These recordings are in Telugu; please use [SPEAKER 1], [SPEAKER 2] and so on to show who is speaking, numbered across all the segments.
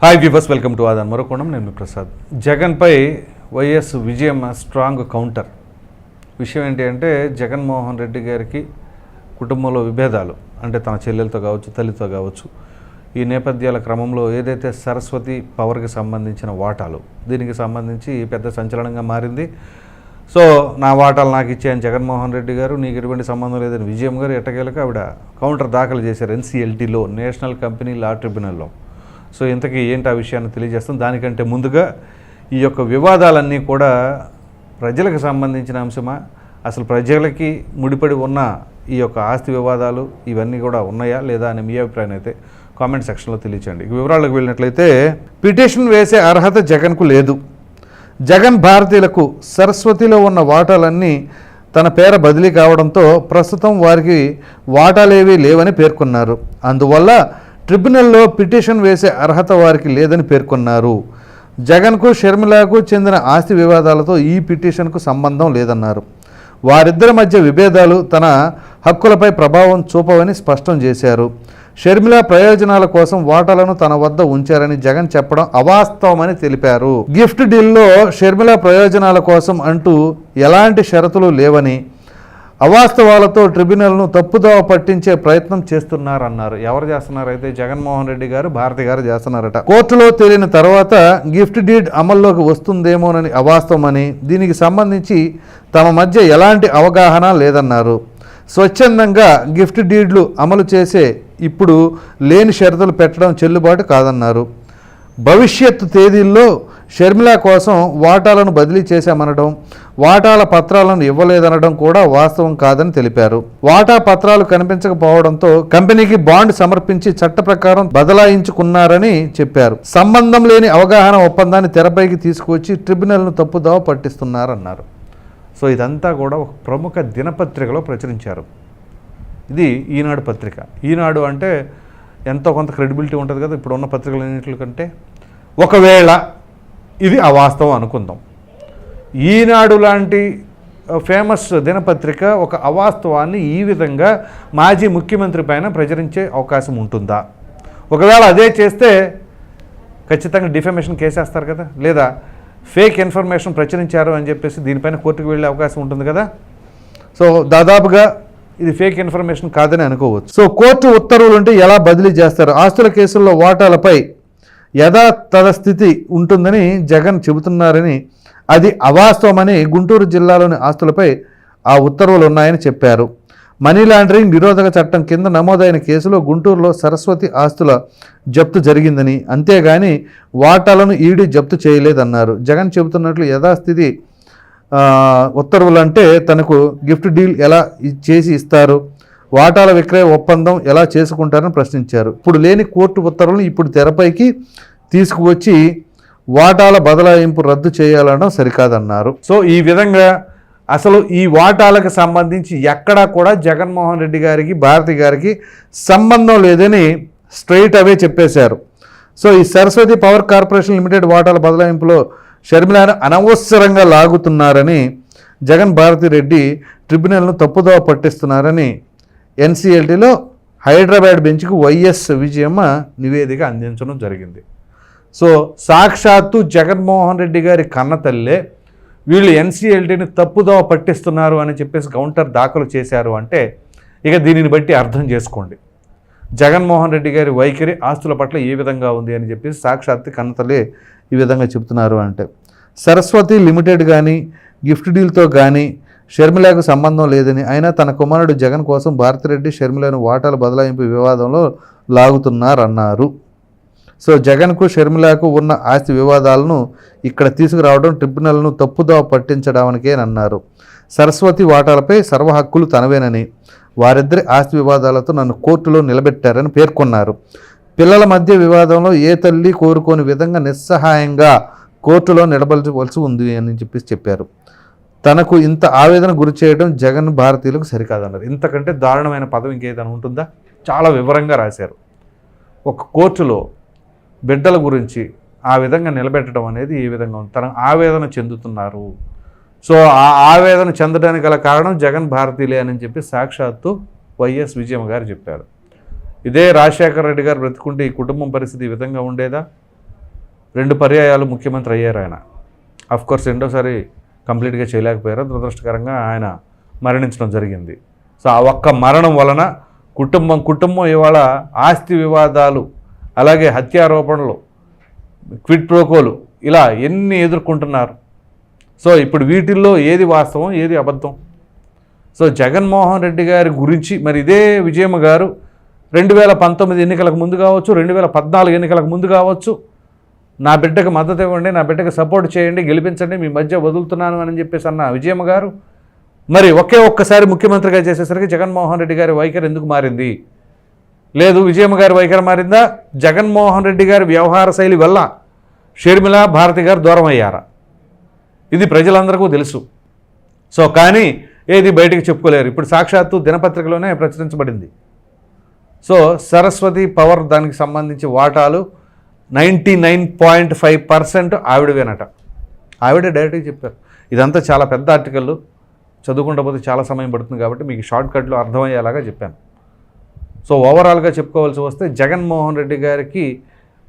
[SPEAKER 1] Hi viewers welcome to Aadhan మరోకోణం నేను మీ ప్రసాద్ జగన్పై వైఎస్ విజయం స్ట్రాంగ్ కౌంటర్ విషయం ఏంటి అంటే జగన్మోహన్ రెడ్డి గారికి కుటుంబంలో విభేదాలు అంటే తన చెల్లెలతో కావచ్చు తల్లితో కావచ్చు ఈ నేపథ్యాల క్రమంలో ఏదైతే సరస్వతి పవర్కి సంబంధించిన వాటాలు దీనికి సంబంధించి పెద్ద సంచలనంగా మారింది సో నా వాటాలు నాకు ఇచ్చాయని జగన్మోహన్ రెడ్డి గారు నీకు ఎటువంటి సంబంధం లేదని విజయం గారు ఎట్టకేలకు ఆవిడ కౌంటర్ దాఖలు చేశారు ఎన్సీఎల్టీలో నేషనల్ కంపెనీ లా ట్రిబ్యునల్లో సో ఇంతకీ ఏంటి ఆ విషయాన్ని తెలియజేస్తాం? దానికంటే ముందుగా ఈ యొక్క వివాదాలన్నీ కూడా ప్రజలకు సంబంధించిన అంశమా? అసలు ప్రజలకి ముడిపడి ఉన్న ఈ యొక్క ఆస్తి వివాదాలు ఇవన్నీ కూడా ఉన్నాయా లేదా అని మీ అభిప్రాయం అయితే కామెంట్ సెక్షన్లో తెలియచేయండి. వివరాలకు వెళ్ళినట్లయితే పిటిషన్ వేసే అర్హత జగన్కు లేదు. జగన్ భారతీయులకు సరస్వతిలో ఉన్న వాటాలన్నీ తన పేర బదిలీ కావడంతో ప్రస్తుతం వారికి వాటాలేవీ లేవని పేర్కొన్నారు. అందువల్ల ట్రిబ్యునల్లో పిటిషన్ వేసే అర్హత వారికి లేదని పేర్కొన్నారు. జగన్కు షర్మిలకు చెందిన ఆస్తి వివాదాలతో ఈ పిటిషన్కు సంబంధం లేదన్నారు. వారిద్దరి మధ్య విభేదాలు తన హక్కులపై ప్రభావం చూపవని స్పష్టం చేశారు. షర్మిల ప్రయోజనాల కోసం వాటాలను తన వద్ద ఉంచారని జగన్ చెప్పడం అవాస్తవమని తెలిపారు. గిఫ్ట్ డీల్లో షర్మిల ప్రయోజనాల కోసం అంటూ ఎలాంటి షరతులు లేవని అవాస్తవాలతో ట్రిబ్యునల్ను తప్పుదోవ పట్టించే ప్రయత్నం చేస్తున్నారన్నారు. ఎవరు చేస్తున్నారు అయితే? జగన్మోహన్ రెడ్డి గారు భారతి గారు చేస్తున్నారట. కోర్టులో తేలిన తర్వాత గిఫ్ట్ డీడ్ అమల్లోకి వస్తుందేమోనని అవాస్తవమని దీనికి సంబంధించి తమ మధ్య ఎలాంటి అవగాహన లేదన్నారు. స్వచ్ఛందంగా గిఫ్ట్ డీడ్లు అమలు చేసే ఇప్పుడు లేని షరతులు పెట్టడం చెల్లుబాటు కాదన్నారు. భవిష్యత్తు తేదీల్లో షర్మిల కోసం వాటాలను బదిలీ చేశామనడం వాటాల పత్రాలను ఇవ్వలేదనడం కూడా వాస్తవం కాదని తెలిపారు. వాటా పత్రాలు కనిపించకపోవడంతో కంపెనీకి బాండ్ సమర్పించి చట్ట ప్రకారం బదలాయించుకున్నారని చెప్పారు. సంబంధం లేని అవగాహన ఒప్పందాన్ని తెరపైకి తీసుకువచ్చి ట్రిబ్యునల్ను తప్పుదోవ పట్టిస్తున్నారన్నారు. సో ఇదంతా కూడా ఒక ప్రముఖ దినపత్రికలో ప్రచురించారు. ఇది ఈనాడు పత్రిక. ఈనాడు అంటే ఎంతో కొంత క్రెడిబిలిటీ ఉంటుంది కదా ఇప్పుడున్న పత్రికలు పత్రికలన్నింటి కంటే ఒకవేళ ఇది అవాస్తవం అనుకుందాం. ఈనాడు లాంటి ఫేమస్ దినపత్రిక ఒక అవాస్తవాన్ని ఈ విధంగా మాజీ ముఖ్యమంత్రి పైన ప్రచురించే అవకాశం ఉంటుందా? ఒకవేళ అదే చేస్తే ఖచ్చితంగా డిఫమేషన్ కేసేస్తారు కదా? లేదా ఫేక్ ఇన్ఫర్మేషన్ ప్రచురించారు అని చెప్పేసి దీనిపైన కోర్టుకు వెళ్ళే అవకాశం ఉంటుంది కదా? సో దాదాపుగా ఇది ఫేక్ ఇన్ఫర్మేషన్ కాదని అనుకోవచ్చు. సో కోర్టు ఉత్తర్వులు ఉంటే ఎలా బదిలీ చేస్తారు? ఆస్తుల కేసుల్లో వాటాలపై యథాతథ స్థితి ఉంటుందని జగన్ చెబుతున్నారని అది అవాస్తవమని గుంటూరు జిల్లాలోని ఆస్తులపై ఆ ఉత్తర్వులు ఉన్నాయని చెప్పారు. మనీ లాండరింగ్ నిరోధక చట్టం కింద నమోదైన కేసులో గుంటూరులో సరస్వతి ఆస్తుల జప్తు జరిగిందని అంతేగాని వాటాలను ఈడీ జప్తు చేయలేదన్నారు. జగన్ చెబుతున్నట్లు యథాస్థితి ఉత్తర్వులు అంటే తనకు గిఫ్ట్ డీల్ ఎలా చేసి ఇస్తారు? వాటాల విక్రయ ఒప్పందం ఎలా చేసుకుంటారని ప్రశ్నించారు. ఇప్పుడు లేని కోర్టు ఉత్తర్వులను ఇప్పుడు తెరపైకి తీసుకువచ్చి వాటాల బదలాయింపు రద్దు చేయాలనడం సరికాదన్నారు. సో ఈ విధంగా అసలు ఈ వాటాలకు సంబంధించి ఎక్కడా కూడా జగన్మోహన్ రెడ్డి గారికి భారతి గారికి సంబంధం లేదని స్ట్రైట్ అవే చెప్పేశారు. సో ఈ సరస్వతి పవర్ కార్పొరేషన్ లిమిటెడ్ వాటాల బదలాయింపులో షర్మిలాను అనవసరంగా లాగుతున్నారని జగన్ భారతి రెడ్డి ట్రిబ్యునల్ను తప్పుదోవ పట్టిస్తున్నారని ఎన్సీఎల్టీలో హైదరాబాద్ బెంచ్కు వైఎస్ విజయమ్మ నివేదిక అందించడం జరిగింది. సో సాక్షాత్తు జగన్మోహన్ రెడ్డి గారి కన్న తల్లే వీళ్ళు ఎన్సీఎల్టీని తప్పుదోవ పట్టిస్తున్నారు అని చెప్పేసి కౌంటర్ దాఖలు చేశారు అంటే ఇక దీనిని బట్టి అర్థం చేసుకోండి. జగన్మోహన్ రెడ్డి గారి వైఖరి ఆస్తుల పట్ల ఏ విధంగా ఉంది అని చెప్పేసి సాక్షాత్తు కన్నతలే ఈ విధంగా చెప్తున్నారు అంటే సరస్వతి లిమిటెడ్ కానీ గిఫ్ట్ డీల్తో కానీ షర్మిలకు సంబంధం లేదని. అయినా తన కుమారుడు జగన్ కోసం భారతిరెడ్డి షర్మిలను వాటాల బదలాయింపు వివాదంలో లాగుతున్నారన్నారు. సో జగన్కు షర్మిలకు ఉన్న ఆస్తి వివాదాలను ఇక్కడ తీసుకురావడం ట్రిబ్యునల్ను తప్పుదోవ పట్టించడానికేనన్నారు. సరస్వతి వాటాలపై సర్వ హక్కులు తనవేనని వారిద్దరి ఆస్తి వివాదాలతో నన్ను కోర్టులో నిలబెట్టారని పేర్కొన్నారు. పిల్లల మధ్య వివాదంలో ఏ తల్లి కోరుకోని విధంగా నిస్సహాయంగా కోర్టులో నిలబడవలసి ఉంది అని చెప్పేసి చెప్పారు. తనకు ఇంత ఆవేదన గురి చేయడం జగన్ భారతీయులకు సరికాదన్నారు. ఇంతకంటే దారుణమైన పదం ఇంకేదైనా ఉంటుందా? చాలా వివరంగా రాశారు. ఒక కోర్టులో బిడ్డల గురించి ఆ విధంగా నిలబెట్టడం అనేది ఈ విధంగా ఉంది. తన ఆవేదన చెందుతున్నారు. సో ఆ ఆవేదన చెందడానికి గల కారణం జగన్ భారతీయులే అని చెప్పి సాక్షాత్తు వైఎస్ విజయమ్మ గారు చెప్పారు. ఇదే రాజశేఖర రెడ్డి గారు బ్రతుకుంటే ఈ కుటుంబం పరిస్థితి ఈ విధంగా ఉండేదా? రెండు పర్యాయాలు ముఖ్యమంత్రి అయ్యారు ఆయన. అఫ్ కోర్స్ రెండోసారి కంప్లీట్గా చేయలేకపోయారు. దురదృష్టకరంగా ఆయన మరణించడం జరిగింది. సో ఆ ఒక్క మరణం వలన కుటుంబం కుటుంబం ఇవాళ ఆస్తి వివాదాలు అలాగే హత్యారోపణలు క్విట్ ప్రోకోలు ఇలా ఎన్ని ఎదుర్కొంటున్నారు. సో ఇప్పుడు వీటిల్లో ఏది వాస్తవం ఏది అబద్ధం? సో జగన్మోహన్ రెడ్డి గారి గురించి మరి ఇదే విజయమ్మ గారు రెండు వేల పంతొమ్మిది ఎన్నికలకు ముందు కావచ్చు రెండు వేల పద్నాలుగు ఎన్నికలకు ముందు కావచ్చు నా బిడ్డకు మద్దతు ఇవ్వండి నా బిడ్డకు సపోర్ట్ చేయండి గెలిపించండి మీ మధ్య వదులుతున్నాను అని చెప్పేసి అన్న విజయమ్మ గారు. మరి ఒకే ఒక్కసారి ముఖ్యమంత్రిగా చేసేసరికి జగన్మోహన్ రెడ్డి గారి వైఖరి ఎందుకు మారింది? లేదు విజయమ్మ గారి వైఖరి మారిందా? జగన్మోహన్ రెడ్డి గారి వ్యవహార శైలి వల్ల షర్మిల భారతి గారు దూరం అయ్యారా? ఇది ప్రజలందరికీ తెలుసు. సో కానీ ఏది బయటికి చెప్పుకోలేరు. ఇప్పుడు సాక్షాత్తు దినపత్రికలోనే ప్రచురించబడింది. సో సరస్వతి పవర్ దానికి సంబంధించి వాటాలు ninety nine point five percent ఆవిడవేనట ఆవిడే డైరెక్ట్గా చెప్పారు ఇదంతా చాలా పెద్ద ఆర్టికల్ చదువుకుంటా పోతే చాలా సమయం పడుతుంది కాబట్టి మీకు షార్ట్ కట్లో అర్థమయ్యేలాగా చెప్పాను. సో ఓవరాల్గా చెప్పుకోవాల్సి వస్తే జగన్మోహన్ రెడ్డి గారికి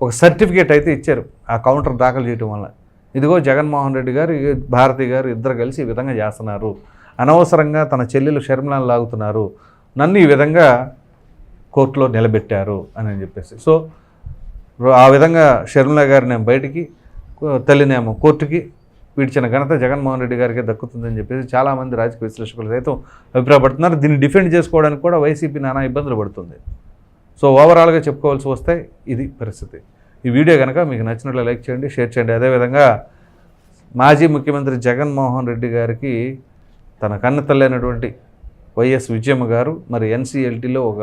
[SPEAKER 1] ఒక సర్టిఫికేట్ అయితే ఇచ్చారు ఆ కౌంటర్ దాఖలు చేయడం వల్ల. ఇదిగో జగన్మోహన్ రెడ్డి గారు భారతి గారు ఇద్దరు కలిసి ఈ విధంగా చేస్తున్నారు. అనవసరంగా తన చెల్లెలు షర్మిలను లాగుతున్నారు. నన్ను ఈ విధంగా కోర్టులో నిలబెట్టారు అని చెప్పేసి. సో ఆ విధంగా షర్మిల గారిని బయటికి తల్లినేమో కోర్టుకి పీడ్చిన ఘనత జగన్మోహన్ రెడ్డి గారికి దక్కుతుందని చెప్పేసి చాలామంది రాజకీయ విశ్లేషకులు సైతం అభిప్రాయపడుతున్నారు. దీన్ని డిఫెండ్ చేసుకోవడానికి కూడా వైసీపీ నానా ఇబ్బందులు పడుతుంది. సో ఓవరాల్గా చెప్పుకోవాల్సి వస్తే ఇది పరిస్థితి. ఈ వీడియో కనుక మీకు నచ్చినట్లు లైక్ చేయండి షేర్ చేయండి. అదేవిధంగా మాజీ ముఖ్యమంత్రి జగన్మోహన్ రెడ్డి గారికి తన కన్న అయినటువంటి వైఎస్ విజయమ్మ గారు మరి ఎన్సీఎల్టీలో ఒక